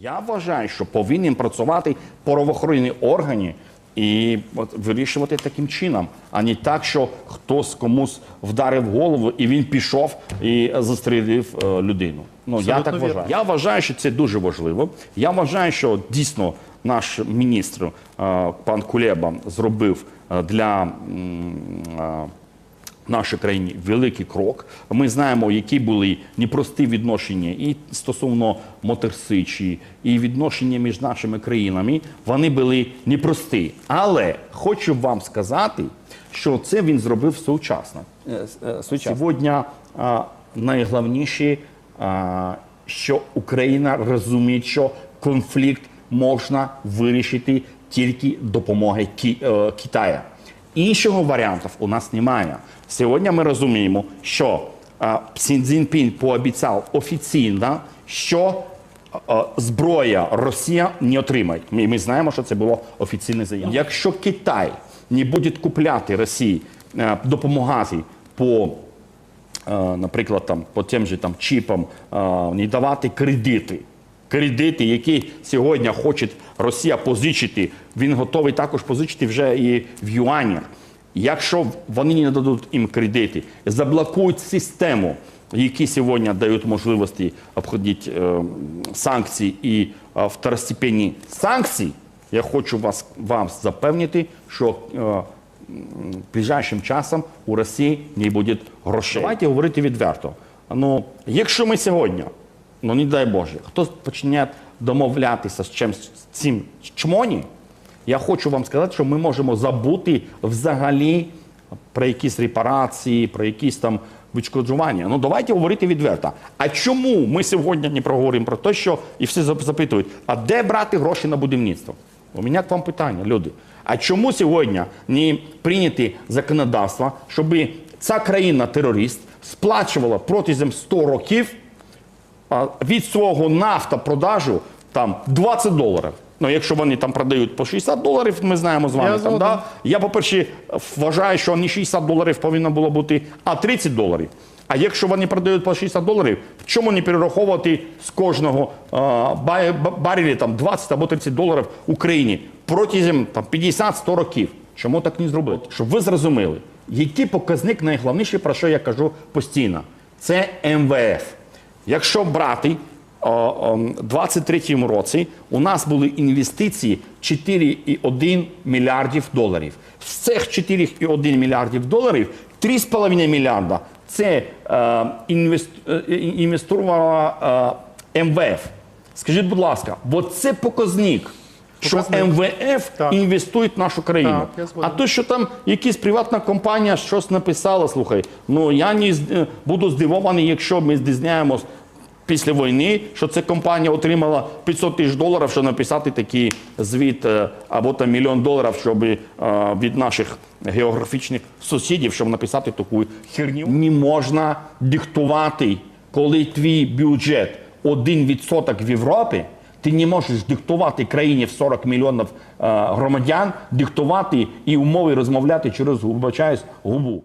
Я вважаю, що повинні працювати правоохоронні органи і вирішувати таким чином, а не так, що хтось комусь вдарив голову і він пішов і застрелив е, людину. Ну я так вірно. вважаю. Я вважаю, що це дуже важливо. Я вважаю, що дійсно наш міністр е, пан Кулеба зробив е, для нашій країні великий крок. Ми знаємо, які були непрості відношення і стосовно Моторсичі, і відношення між нашими країнами. Вони були непрості. Але хочу вам сказати, що це він зробив сучасно. Е, е, сучасно. Сьогодні найголовніше, що Україна розуміє, що конфлікт можна вирішити тільки допомогою е, Китаю. Іншого варіанту у нас немає. Сьогодні ми розуміємо, що е, Сін Цзіньпін пообіцяв офіційно, що е, зброя Росія не отримає. Ми, ми знаємо, що це було офіційне заявлення. Якщо Китай не буде купляти Росії, е, допомагати по е, наприклад, там по тим же там чіпам е, не давати кредити. Кредити, які сьогодні хоче Росія позичити, він готовий також позичити вже і в юанях. Якщо вони не дадуть їм кредити, заблокують систему, які сьогодні дають можливості обходити е, санкції і е, второстепенні санкції, я хочу вас вам запевнити, що е, ближайшим часом у Росії не буде грошей. Давайте говорити відверто. Ну, якщо ми сьогодні, ну не дай Боже, хтось почне домовлятися з чимсь з цим чмоні, я хочу вам сказати, що ми можемо забути взагалі про якісь репарації, про якісь там відшкоджування. Ну давайте говорити відверто. А чому ми сьогодні не проговоримо про те, що і всі запитують, а де брати гроші на будівництво? У мене к вам питання, люди. А чому сьогодні не прийняти законодавство, щоб ця країна-терорист сплачувала протягом 100 років від свого нафтопродажу там 20 доларів. Ну, якщо вони там продають по 60 доларів, ми знаємо з вами. Я там, да? Я, по-перше, вважаю, що не 60 доларів повинно було бути, а 30 доларів. А якщо вони продають по 60 доларів, в чому не перераховувати з кожного а, ба- ба- барелі там 20 або 30 доларів Україні протягом там, 50-100 років? Чому так не зробити? Щоб ви зрозуміли, який показник найголовніший, про що я кажу постійно, це МВФ. Якщо брати о, 23-му році, у нас були інвестиції 4,1 мільярдів доларів. З цих 4,1 мільярдів доларів 3,5 мільярда це е, е, інвестувала е, МВФ. Скажіть, будь ласка, бо це показник, що МВФ Так. інвестує в нашу країну. Так, а то, що там якась приватна компанія щось написала, слухай, ну я не е, буду здивований, якщо ми дізнаємось після війни, що ця компанія отримала 500 тисяч доларів, щоб написати такий звіт е, або там мільйон доларів, щоб е, від наших географічних сусідів, щоб написати таку херню. Не можна диктувати, коли твій бюджет 1% в Європі. Ти не можеш диктувати країні в 40 мільйонів е, громадян, диктувати і умови розмовляти через вибачаюсь, губу.